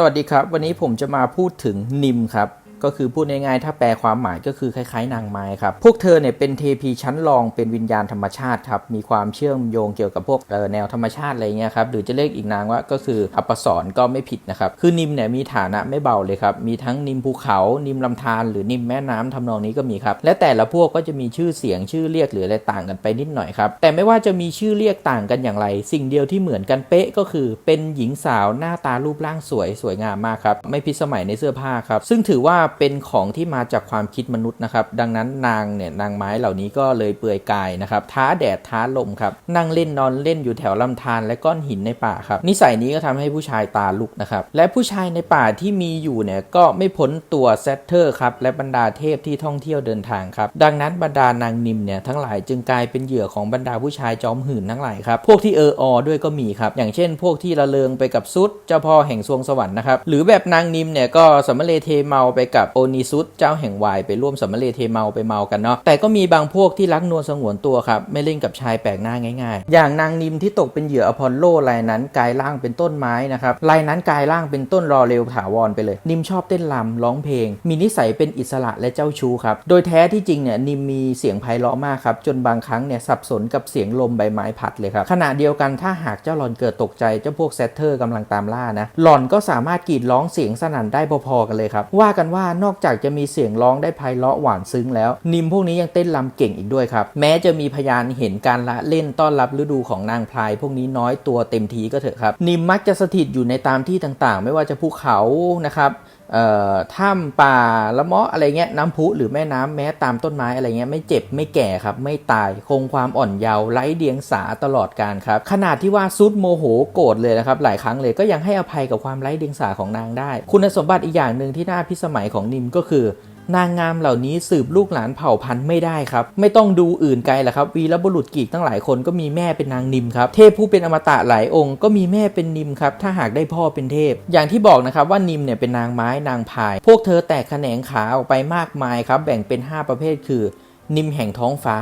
สวัสดีครับ วันนี้ผมจะมาพูดถึงนิมครับ ก็คือพูดง่ายๆถ้าแปลความหมายก็คือคล้ายๆ นางไม้ครับ พวกเธอเนี่ยเป็นเทพีชั้นรองเป็นวิญญาณธรรมชาติครับ มีความเชื่อมโยงเกี่ยวกับพวกเอ่อแนวธรรมชาติอะไรเงี้ยครับ หรือจะเรียกอีกนางว่าก็คืออัปสรก็ไม่ผิดนะครับ คือนิมเนี่ยมีฐานะไม่เบาเลยครับ มีทั้งนิมภูเขา นิมลำธารหรือนิมแม่น้ำทำนองนี้ก็มีครับ และแต่ละพวกก็จะมีชื่อเสียงชื่อเรียกหรืออะไรต่างกันไปนิดหน่อยครับ แต่ไม่ว่าจะมีชื่อเรียกต่างกันอย่างไร สิ่งเดียวที่เหมือนกันเป๊ะก็คือเป็นหญิงสาวหน้าตารูปร่างสวยสวยงามมากครับ ไม่พิสมัยในเสื้อผ้าครับ ซึ่งถือว่าเป็นของที่มาจากความคิดมนุษย์นะครับ ดังนั้นนางเนี่ยนางไม้เหล่านี้ก็เลยเปลือยกายนะครับ ท้าแดดท้าลมครับ นั่งเล่นนอนเล่นอยู่แถวลำธารและก้อนหินในป่าครับ นิสัยนี้ก็ทำให้ผู้ชายตาลุกนะครับ และผู้ชายในป่าที่มีอยู่เนี่ยก็ไม่พ้นตัวเซตเตอร์ครับ และบรรดาเทพที่ท่องเที่ยวเดินทางครับ ดังนั้นบรรดานางนิมเนี่ยทั้งหลายจึงกลายเป็นเหยื่อของบรรดาผู้ชายจอมหื่นทั้งหลายครับ พวกที่เอออด้วยก็มีครับ อย่างเช่น พวกที่ละเลงไปกับซุดเจ้าพ่อแห่งสวงสวรรค์นะครับ หรือแบบนางนิมเนี่ยก็สมเลเทเมาไปกับโอนิซุดเจ้าแห่งวายไปร่วมสมะเลเทเมาไปเมากันเนาะแต่ก็มีบางพวกที่รักนวลสงวนตัวครับไม่เล่นกับชายแปลกหน้าง่ายๆ อย่างนางนิมที่ตกเป็นเหยื่ออพอลโลรายนั้นกายร่างเป็นต้นไม้นะครับรายนั้นกายร่างเป็นต้นรอเร็วถาวรไปเลย นิมชอบเต้นรำร้องเพลง มีนิสัยเป็นอิสระและเจ้าชู้ครับโดยแท้ที่จริงเนี่ยนิมมีเสียงไพเราะมากครับจนบางครั้งเนี่ยสับสนกับเสียงลมใบไม้พัดเลยครับขณะเดียวกันถ้าหากเจ้าหลอนเกิดตกใจเจ้าพวกแซตเทอร์กำลังตามล่านะหลอนก็สามารถกรีดร้องเสียงสนั่นได้พอๆกันเลยครับว่ากันว่านอกจากจะมีเสียงร้องได้ไพเราะหวานซึ้งแล้ว นิมพวกนี้ยังเต้นรำเก่งอีกด้วยครับ แม้จะมีพยานเห็นการละเล่นต้อนรับฤดูของนางพลาย พวกนี้น้อยตัวเต็มทีก็เถอะครับ นิมมักจะสถิตอยู่ในตามที่ต่างๆ ไม่ว่าจะภูเขานะครับ ถ้ำป่าละเมาะอะไรเงี้ยน้ำพุหรือแม่น้ำแม้ตามต้นไม้อะไรเงี้ยไม่เจ็บไม่แก่ครับ ไม่ตายคงความอ่อนเยาว์ไร้เดียงสาตลอดการครับขนาดที่ว่าซุดโมโหโกรธเลยนะครับ หลายครั้งเลยก็ยังให้อภัยกับความไร้เดียงสาของนางได้ คุณสมบัติอีกอย่างหนึ่งที่น่าพิสมัยของนิมก็คือ นางงามเหล่านี้สืบลูกหลานเผ่าพันธุ์ไม่ได้ครับ ไม่ต้องดูอื่นไกลหรอกครับ วีรบุรุษกีกตั้งหลายคนก็มีแม่เป็นนางนิมครับ เทพผู้เป็นอมตะหลายองค์ก็มีแม่เป็นนิมครับ ถ้าหากได้พ่อเป็นเทพ อย่างที่บอกนะครับว่านิมเนี่ยเป็นนางไม้นางพาย พวกเธอแตกแขนงขาออกไปมากมายครับ แบ่งเป็น 5 ประเภทคือ นิมแห่งท้องฟ้า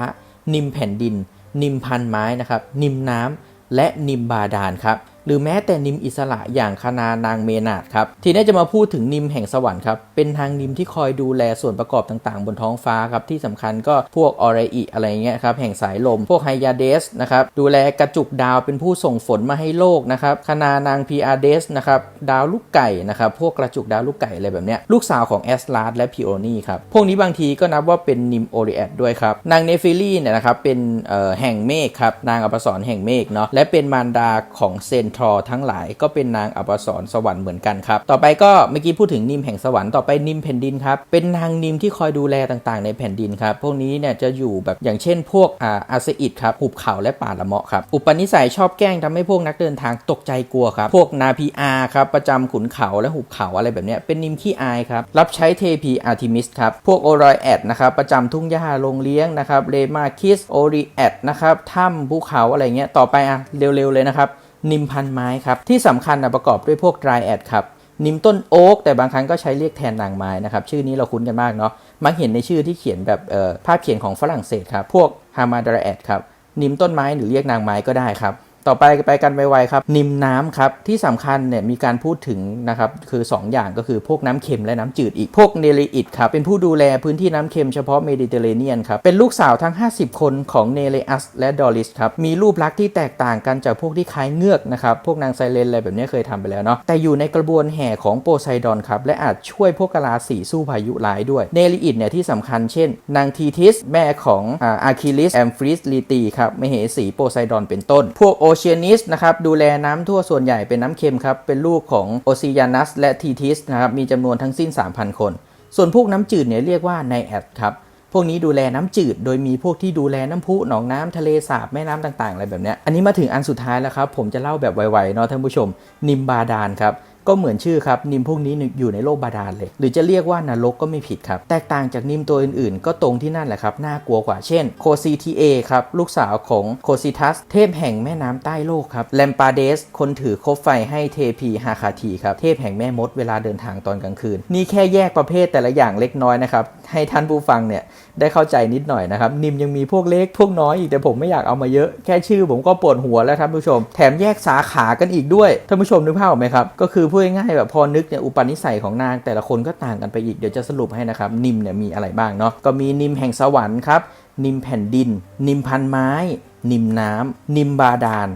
นิมแผ่นดิน นิมพันไม้นะครับ นิมน้ำและนิมบาดาลครับ หรือแม้แต่นิมอิสระอย่างคณานางเมนาดครับ ทีนี้จะมาพูดถึงนิมแห่งสวรรค์ครับ เป็นทางนิมที่คอยดูแลส่วนประกอบต่างๆ บนท้องฟ้าครับ ที่สำคัญก็พวกออรอิอะไรเงี้ยครับ แห่งสายลม พวกไฮยาเดสนะครับ ดูแลกระจุกดาวเป็นผู้ส่งฝนมาให้โลกนะครับ คณานางพีอาเดสนะครับ ดาวลูกไก่นะครับ พวกกระจุกดาวลูกไก่อะไรแบบเนี้ย ลูกสาวของแอสลาดและพิโอนีครับ พวกนี้บางทีก็นับว่าเป็นนิมโอริแอดด้วยครับ นางเนฟิลี่เนี่ยนะครับ เป็นแห่งเมฆครับ นางอปสรแห่งเมฆเนาะ และเป็นมารดาของเซนทรทั้งหลายก็เป็นนางอัปสรสวรรค์เหมือนกันครับ ต่อไปก็เมื่อกี้พูดถึงนิมแห่งสวรรค์ต่อไปนิมแผ่นดินครับ เป็นนางนิมที่คอยดูแลต่างๆ ในแผ่นดินครับ พวกนี้เนี่ยจะอยู่แบบอย่างเช่น พวกอาอาเซอิดครับหุบเขาและป่าละเมาะครับ อุปนิสัยชอบแกล้งทำให้พวกนักเดินทางตกใจกลัวครับ พวกนาพีอาครับประจำขุนเขาและหุบเขาอะไรแบบเนี้ยเป็นนิมขี้อายครับ รับใช้เทพีอาร์ทิมิสครับ พวกโอรอยแอดนะครับประจำทุ่งหญ้าโรงเลี้ยงนะครับ เลมาคิสโอริแอดนะครับถ้ำภูเขาอะไรเงี้ย ต่อไปอะเร็วๆเลยนะครับ นิมพันไม้ครับ ที่สำคัญนะประกอบด้วยพวก dry a d ครับ นิมต้นโอ๊กแต่บางครั้งก็ใช้เรียกแทนนางไม้นะครับ ชื่อนี้เราคุ้นกันมากเนาะมักเห็นในชื่อที่เขียนแบบภาพเขียนของฝรั่งเศสครับ พวกฮามาดราแอดครับนิมต้นไม้หรือเรียกนางไม้ก็ได้ครับ ต่อไปไปกันไวๆครับ นิมน้ำครับ ที่สำคัญเนี่ยมีการพูดถึงนะครับ คือ 2 อย่างก็คือพวกน้ำเค็มและน้ำจืดอีก พวกเนลิอิดครับ เป็นผู้ดูแลพื้นที่น้ำเค็มเฉพาะเมดิเตอร์เรเนียนครับ เป็นลูกสาวทั้ง 50 คนของเนเลอัสและดอริสครับ มีรูปลักษณ์ที่แตกต่างกันจากพวกที่คล้ายเงือกนะครับ พวกนางไซเลนอะไรแบบนี้เคยทำไปแล้วเนาะ แต่อยู่ในกระบวนแห่ของโปไซดอนครับ และอาจช่วยพวกกะลาสีสู้พายุร้ายด้วย เนลิอิดเนี่ยที่สำคัญเช่น นางทีทิสแม่ของอาคิลิสแอมฟริสลีตีครับมเหสีโปไซดอนเป็นต้น พวกโอเชียนิสนะครับดูแลน้ำทั่วส่วนใหญ่เป็นน้ำเค็มครับเป็นลูกของโอซิยานัสและทีทิสนะครับมีจำนวนทั้งสิ้น 3,000 คน ส่วนพวกน้ำจืดเนี่ยเรียกว่าไนแอดครับพวกนี้ดูแลน้ำจืด โดยมีพวกที่ดูแลน้ำพุหนองน้ำทะเลสาบแม่น้ำต่างๆอะไรแบบเนี้ยอันนี้มาถึงอันสุดท้ายแล้วครับผมจะเล่าแบบไวๆเนาะท่านผู้ชมนิมบาดานครับ ก็เหมือนชื่อครับนิมพวกนี้อยู่ในโลกบาดาลเลย หรือจะเรียกว่านรกก็ไม่ผิดครับ แตกต่างจากนิมตัวอื่นๆ ก็ตรงที่นั่นแหละครับ น่ากลัวกว่าเช่นโคซีทีเอครับ ลูกสาวของโคซิทัส เทพแห่งแม่น้ำใต้โลกครับแลมปาเดส คนถือคบไฟให้เทพีฮาคาทีครับ เทพแห่งแม่มดเวลาเดินทางตอนกลางคืน นี่แค่แยกประเภทแต่ละอย่างเล็กน้อยนะครับให้ท่านผู้ฟังเนี่ยได้เข้าใจนิดหน่อยนะครับ นิมยังมีพวกเล็กพวกน้อยอีกแต่ผมไม่อยากเอามาเยอะแค่ชื่อผมก็ปวดหัวแล้วท่านผู้ชม แถมแยกสาขากันอีกด้วยท่านผู้ชมนึกภาพออกไหมครับ ก็คือพูดง่ายๆแบบพอนึกเนี่ยอุปนิสัยของนางแต่ละคนก็ต่างกันไปอีกเดี๋ยวจะสรุปให้นะครับ นิมเนี่ยมีอะไรบ้างเนาะก็มีนิมแห่งสวรรค์ครับนิมแผ่นดิน นิมพันไม้ นิมน้ำนิมบาดาล